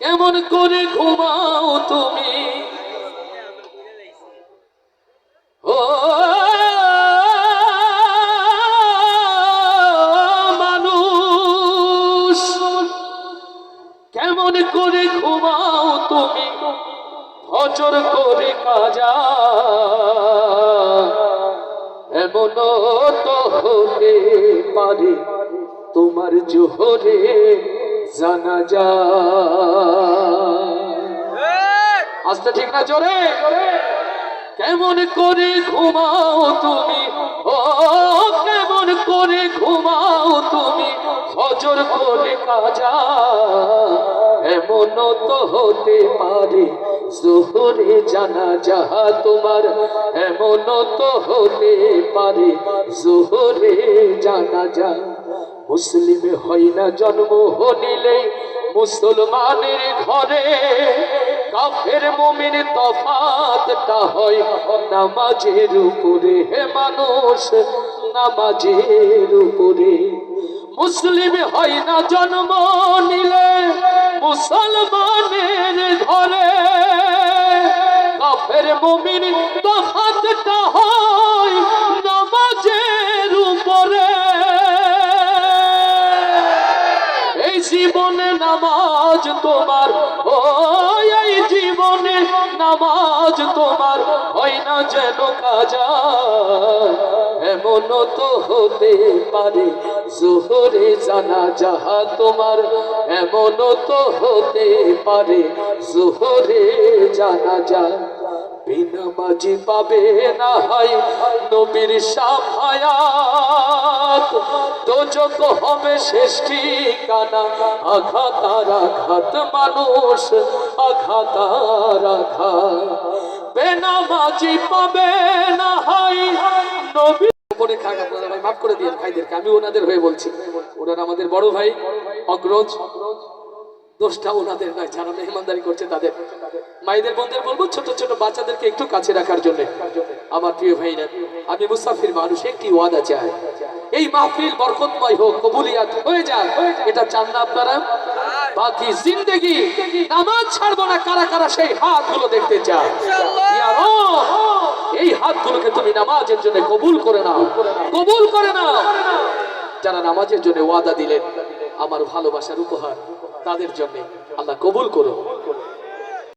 কেমন করে ঘুমাও তুমি? ও, মানুষ, কেমন করে ঘুমাও তুমি? হজর করে কাজা। এমন তো হতে পারে তোমার জোহরে। জানা যা আস্তে ঠিক না জোরে কেমন করে ঘুমাও তুমি? ও কেমন করে ঘুমাও তুমি? হজর করে কাজা। এমন তো হতে পারে জোহরে জানা যাহা তোমার। এমন তো হতে পারে জোহরে জানা যা মুসলিম হয় না, জন্ম হনিলে মুসলমানের ঘরে। কাফের মুমিন তফাতটা হয় নামাজের উপরে। হে মানুষ, নামাজের উপরে। মুসলিম হয় না, জন্ম নিলে মুসলমানের ঘরে। কাফের মুমিন তফাতটা হয় জীবনে নামাজ তোমার ও এই জীবনে নামাজ তোমার, হয় না যেন কাজা? এমন তো হতে পারে, জোহরে জানা যাহা তোমার, এমন তো হতে পারে, জোহরে জানা যা বিনামাজি পাবে না হাই নবীর সাফায়াত। দোজক হবে শেষ ঠিকানা। আঘাত আর আঘাত মানুষ আঘাত। আর আঘাত বেনামাজি পাবে না হয়, নবী করে খাক আপনারা ভাই, মাফ করে দিন ভাইদেরকে, আমি ওনাদের হয়ে বলছি। ওনারা আমাদের বড় ভাই, অগ্রজ। দোষটা ওনাদের নয় যারা মেহমানদারি করছে তাদের। মায়েদের বোনদের বলব ছোট ছোট বাচ্চাদেরকে একটু কাছে রাখার জন্য। আমার প্রিয় ভাইরা আমি মুসাফির মানুষ একটি ওয়াদা চাই। এই মাহফিল বরকতময় হোক কবুলিয়াত হয়ে যায়। এটা চান না আপনারা? বাকি জিন্দেগি নামাজ ছাড়বো না কারা কারা সেই হাতগুলো দেখতে চায়? এই হাতগুলোকে তুমি নামাজের জন্য কবুল করে নাও। কবুল করে নাও। যারা নামাজের জন্য ওয়াদা দিলেন আমার ভালোবাসার উপহার। তাদের জন্য আল্লাহ কবুল করো